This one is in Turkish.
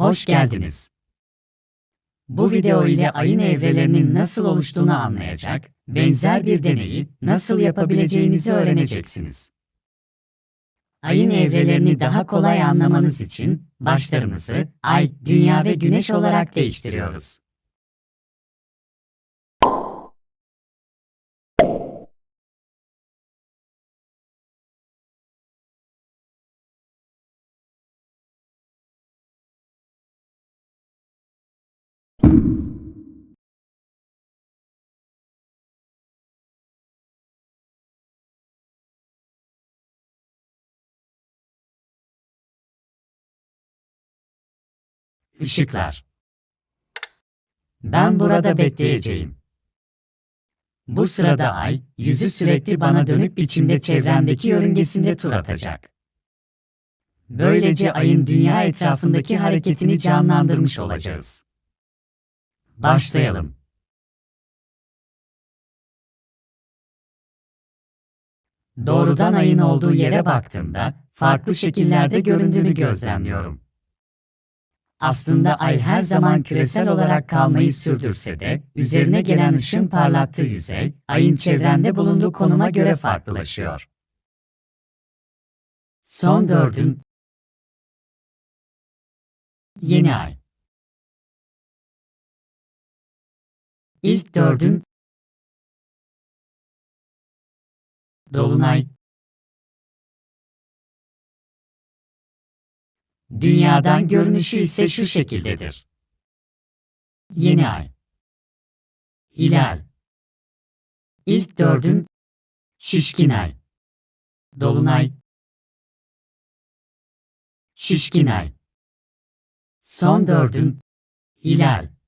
hoş geldiniz. Bu video ile ayın evrelerinin nasıl oluştuğunu anlayacak, benzer bir deneyi nasıl yapabileceğinizi öğreneceksiniz. Ayın evrelerini daha kolay anlamanız için başlarımızı ay, dünya ve güneş olarak değiştiriyoruz. Işıklar. Ben burada bekleyeceğim. Bu sırada ay, yüzü sürekli bana dönük biçimde çevremdeki yörüngesinde tur atacak. Böylece ayın dünya etrafındaki hareketini canlandırmış olacağız. Başlayalım. Doğrudan ayın olduğu yere baktığımda farklı şekillerde göründüğünü gözlemliyorum. Aslında ay her zaman küresel olarak kalmayı sürdürse de, üzerine gelen ışın parlattığı yüzey, ayın çevrende bulunduğu konuma göre farklılaşıyor. Son dördün Yeni ay. İlk dördün Dolunay Dünyadan görünüşü ise şu şekildedir. Yeni ay. Hilal. İlk dördün şişkin ay. Dolunay. Şişkin ay. Son dördün hilal.